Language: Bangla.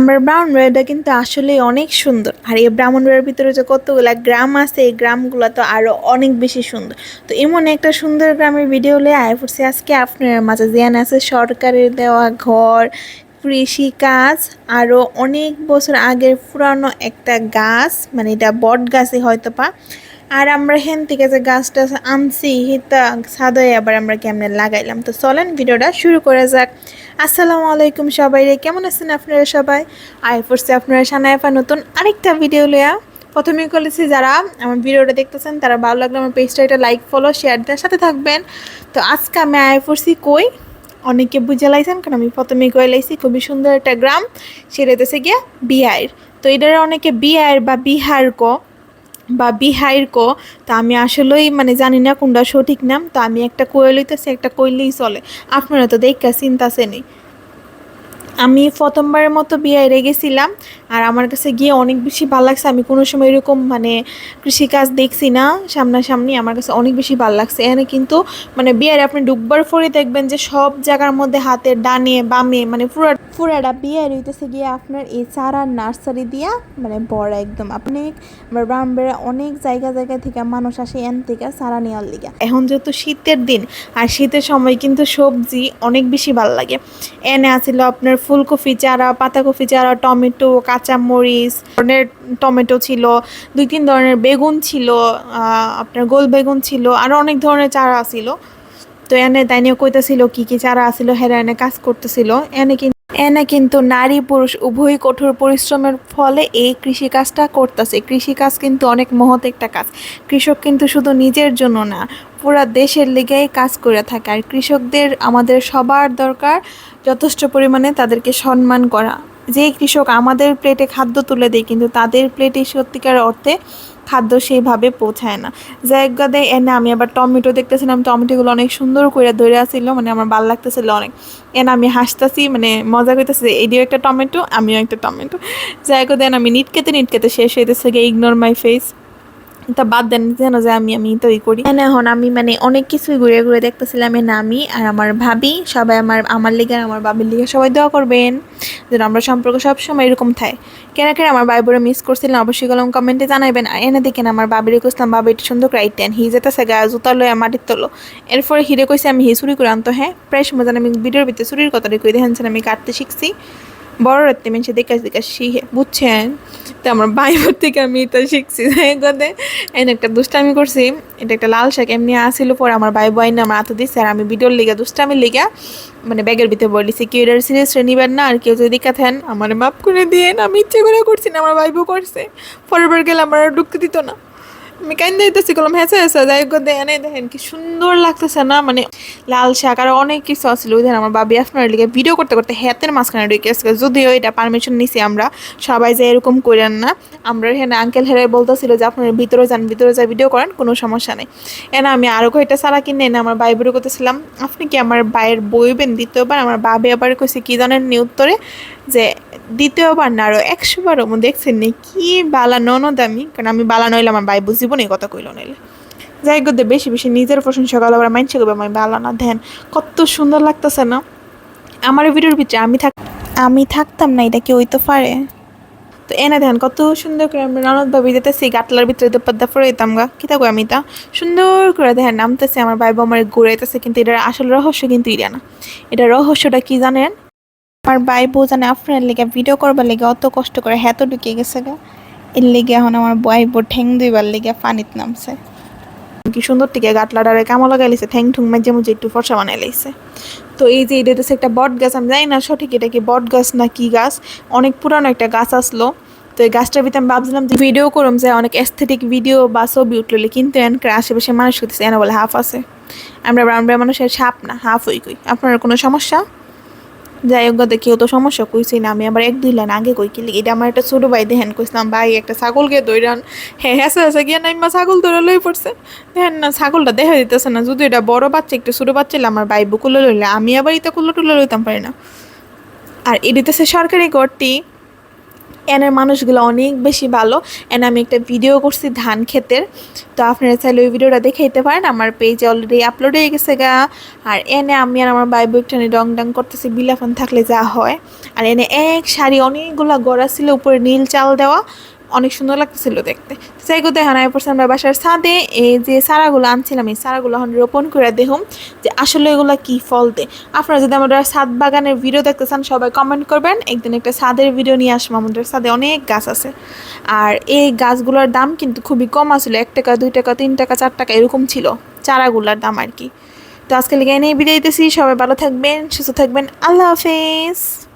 আমার ব্রাউন ব্রাহ্মণবাড়িটা কিন্তু আসলে অনেক সুন্দর। আর এই ব্রাহ্মণবাড়ির ভিতরে যে কতগুলা গ্রাম আছে, এই গ্রামগুলো তো আরও অনেক বেশি সুন্দর। তো এমন একটা সুন্দর গ্রামের ভিডিও হলে আয় পড়ছে আজকে। আপনার মাঝে জ্ঞান আছে, সরকারের দেওয়া ঘর, কৃষি কাজ আরও অনেক বছর আগের পুরানো একটা গাছ মানে এটা বট গাছই হয়তো পা আর আমরা হেন থেকে যে গাছটা আনছি, হিতা সাদয়ে আবার আমরা কেমনে লাগাইলাম। তো চলেন ভিডিওটা শুরু করা যাক। আসসালামু আলাইকুম সবাই রে। কেমন আছেন আপনারা সবাই? আয় পড়ছে আপনারা সানায়ফা নতুন আরেকটা ভিডিও লয়া প্রথমে বলেছি যারা আমার ভিডিওটা দেখতেছেন, তারা ভালো লাগলে আমার পেজটা এটা লাইক ফলো শেয়ার দেওয়ার সাথে থাকবেন। তো আজকে আমি আয় পড়ছি কই? অনেকে বুঝে লাইছেন, কারণ আমি প্রথমে কয়ে লাইছি, খুবই সুন্দর একটা গ্রাম সেটা হতেছে গিয়া বিহার। তো এটার অনেকে বিহার বা বিহার ক, বা বিহাইর কো, তা আমি আসলেই মানে জানি না কোনটা সঠিক নাম, তো আমি একটা কয়ে লইতেছি, একটা কইলেই চলে। আপনারা তো দেখা চিন্তা নেই আমি প্রথমবারের মতো বিয়ে গেছিলাম। আর আমার কাছে গিয়ে অনেক বেশি ভালো লাগছে। আমি কোনো সময় এরকম মানে কৃষিকাজ দেখছি না সামনাসামনি। আমার কাছে অনেক বেশি ভালো লাগছে। এখানে কিন্তু মানে বিয়ের আপনি ডুববার পরে দেখবেন যে সব জায়গার মধ্যে হাতের ডানে বামে মানে পুরা পুরাটা বিয়ে হইতেছে গিয়ে আপনার এই চারা নার্সারি দিয়া মানে বড় একদম। আপনি আমার ব্রাহ্মণবেড়া অনেক জায়গা জায়গা থেকে মানুষ আসে এন থেকে চারা নেওয়ার লিগা। এখন যেহেতু শীতের দিন, আর শীতের সময় কিন্তু সবজি অনেক বেশি ভালো লাগে। এনে আছিল আপনার ফুলকপি চারা, পাতাকপি চারা, টমেটো কাঁচামরিচ ধরনের টমেটো ছিল, দুই তিন ধরনের বেগুন ছিল আপনার গোল বেগুন ছিল আরও অনেক ধরনের চারা ছিল তো এনে তাইনিও কইতেছিল কি কি চারা আছিল, হেরা এনে কাজ করতেছিল। এনে কিন্তু এনে কিন্তু নারী পুরুষ উভয়ই কঠোর পরিশ্রমের ফলে এই কৃষিকাজটা করতেছে। কৃষিকাজ কিন্তু অনেক মহৎ একটা কাজ। কৃষক কিন্তু শুধু নিজের জন্য না, পুরা দেশের লিগেই কাজ করে থাকে। আর কৃষকদের আমাদের সবার দরকার যথেষ্ট পরিমাণে তাদেরকে সম্মান করা। যে কৃষক আমাদের প্লেটে খাদ্য তুলে দেয়, কিন্তু তাদের প্লেটে সত্যিকার অর্থে খাদ্য সেইভাবে পৌঁছায় না। জায়গা দেয় এনে আমি আবার টমেটো দেখতেছিলাম, টমেটোগুলো অনেক সুন্দর করে ধরে আসছিল মানে আমার ভালো লাগতেছিল অনেক। এনে আমি হাসতেছি মানে মজা করতেছি এদিও একটা টমেটো, আমিও একটা টমেটো। জায়গা দেন, আমি নিটকেতে নিটকেতে শেষ হইতেছে গিয়ে ইগনোর মাই ফেস তা বাদ দেন, যেন যে আমি আমি তো ই করি। এনে এখন আমি মানে অনেক কিছুই ঘুরে ঘুরে দেখতেছিলাম এনে আমি আর আমার ভাবি, সবাই আমার আমার লিগে আর আমার বাবির লিগে সবাই দোয়া করবেন, যেন আমরা সম্পর্ক সবসময় এরকম থাকে কেনা কেনা আমার ভাই বোরা মিস করছিলাম অবশ্যই গেলাম কমেন্টে জানাইবেন। আর এনে দেখেন আমার বাবিরে কইছিলাম বাবা এটা সুন্দর করে আইটেন হি যেতেছে গা, জুতা লয়ে মাটির তোলো। এরপরে হিরে কইছে, আমি হি চুরি করে আনতো হ্যাঁ? প্রায় সময় জানি আমি ভিডিওর ভিতরে চুরির কথাটা কই, দেখেন আমি কাটতে শিখছি। বড় রাত্রে মানুষে দেখে দেখে শিখে বুঝছেন? তো আমার বাইবার থেকে আমি এটা শিখছি। কথা এন একটা দুষ্টামি করছি, এটা একটা লাল শাক এমনি আসিল পর আমার ভাই বোন আমার হাতে দিচ্ছে আর আমি ভিডিওর লিগা, দুষ্টামির লিগা মানে ব্যাগের ভিতরে বলিছি কেউ এটার সিরিয়াস নিবেন না? আর কেউ যদি থাকেন, আমার মাপ করে দিয়েন। আমি ইচ্ছে করে করছি না, আমার ভাই বউ করছে। পরের বার গেলে আমার ঢুকতে দিত না। আমি কাইন দিতেছি, কলম হেসে হেসে যাই গো দেন দেখেন কি সুন্দর লাগতেছে না মানে লাল শাক আর অনেক কিছু আছিল ওই আমার বাবি আপনার লিগে ভিডিও করতে করতে হাতের মাঝখানে ঢুকে গেছে, যদিও এটা পারমিশন নিছি আমরা, সবাই যে এরকম করেন না, আমরা এখানে আঙ্কেল হেরাই বলতেছিল যে আপনারা ভিতরে যান, ভিতরে যা ভিডিও করেন, কোনো সমস্যা নেই। এনা আমি আরও কয়েকটা সারা কিনে, এনে আমার বাই বেরো করতেছিলাম, আপনি কি আমার বাইয়ের বইবেন দ্বিতীয়বার, আমার বাবে আবার কইছে কি জানেন নি উত্তরে? যে দ্বিতীয়বার না আরও একশো বারও মো দেখছেন নি কি বালা ননদ আমি, কারণ আমি বালা নইলে আমার বাই বুঝিব না কথা কইল নইলে। যাই গদ্দে বেশি বেশি নিজের প্রশংসা করলে আবার মাইনসে করবে আমি বালা না, ধ্যান। কত সুন্দর লাগতেছে না? আমার ভিডিওর ভিতরে আমি থাক আমি থাকতাম না, এটা কি ওই তো পারে? তো এনে দেখেন কত সুন্দর করে আমি ননদ ভাবি যেতেছি গাটলার ভিতরে ফরে যেতাম গা। কী থাকব আমি তা? সুন্দর করে দেখেন নামতেছে, আমার ভাই বোন আমার ঘুরাইতেছে, কিন্তু এটার আসল রহস্য কিন্তু এটা না। এটা রহস্যটা কি জানেন? আমার ভাই বউ জানে, আপনার লেগে ভিডিও করবার লেগে অত কষ্ট করে হ্যাঁ ঢুকে গেছে গা। এর লেগে এখন আমার ভাই বউ ঠ্যাং দুইবার লেগে পানিত নামছে। কি সুন্দর থেকে গাটলাডারে কামা লাগাই লিছে ঠ্যাং ঠুং মাঝে মাঝে একটু ফর্সা বানাই লাইছে তো এই যে এটা হচ্ছে একটা বট গাছ, আমি জানি না সঠিক এটা কি বট গাছ না কি গাছ, অনেক পুরানো একটা গাছ আসলো। তো এই গাছটার ভিতরে আমি ভাবছিলাম যে ভিডিও করুম যে অনেক এস্থেটিক ভিডিও বা ছবি উঠলে কিন্তু এনকার আশেপাশে মানুষ করতেছে এনে বলে হাফ আছে। আমরা ব্রাউন ব্রাউন মানুষের সাপ না, হাফ হই কই। আপনার কোনো সমস্যা? যাই হোক গদে, কেউ তো সমস্যা কইছি না, আমি আবার এক দুই লাইন আগে কই কিলি এটা আমার একটা ছোটো ভাই দেখেন কইছিলাম, ভাই, একটা ছাগলকে দৌড়ান হ্যাঁ হ্যাঁ হেসে গিয়ে না মা ছাগল দৌড়া লই পড়ছে। দেখেন না, ছাগলটা দেখা দিতেছে না, যদি এটা বড় বাচ্চা, একটা ছোটো বাচ্চা আমার ভাই বুকুলো লইলে, আমি আবার এটা কুলো টুলো লইতাম পারি না। আর এডিতেছে সরকারি গড়টি এনের মানুষগুলো অনেক বেশি ভালো। এন আমি একটা ভিডিও করছি ধান ক্ষেতের। তো আপনারা চাইলে ওই ভিডিওটা দেখে দিতে পারেন। আমার পেজে অলরেডি আপলোড হয়ে গেছে গা। আর এনে আমি আর আমার ভাই বইটানি ডং ডং করতেছি বিলাফান থাকলে যা হয়। আর এনে এক শাড়ি অনেকগুলো গড়া ছিল, উপরে নীল চাল দেওয়া। অনেক সুন্দর লাগতেছিল দেখতে। যাই কথা এখন আয় আমরা বাসার ছাদে এই যে চারাগুলো আনছিলাম, এই চারাগুলো এখন রোপণ করে দেখুন যে আসলে এগুলো কি ফল দেয় আপনারা যদি আমাদের ছাদ বাগানের ভিডিও দেখতে চান, সবাই কমেন্ট করবেন। একদিন একটা ছাদের ভিডিও নিয়ে আসব। আমাদের ছাদে অনেক গাছ আছে। আর এই গাছগুলোর দাম কিন্তু খুবই কম আসলে এক টাকা, দুই টাকা, তিন টাকা, চার টাকা, এরকম ছিল চারাগুলোর দাম আর কি। তো আজকে লিগে এনেই বিদায় দিতেছি। সবাই ভালো থাকবেন, সুস্থ থাকবেন। আল্লাহ হাফেজ।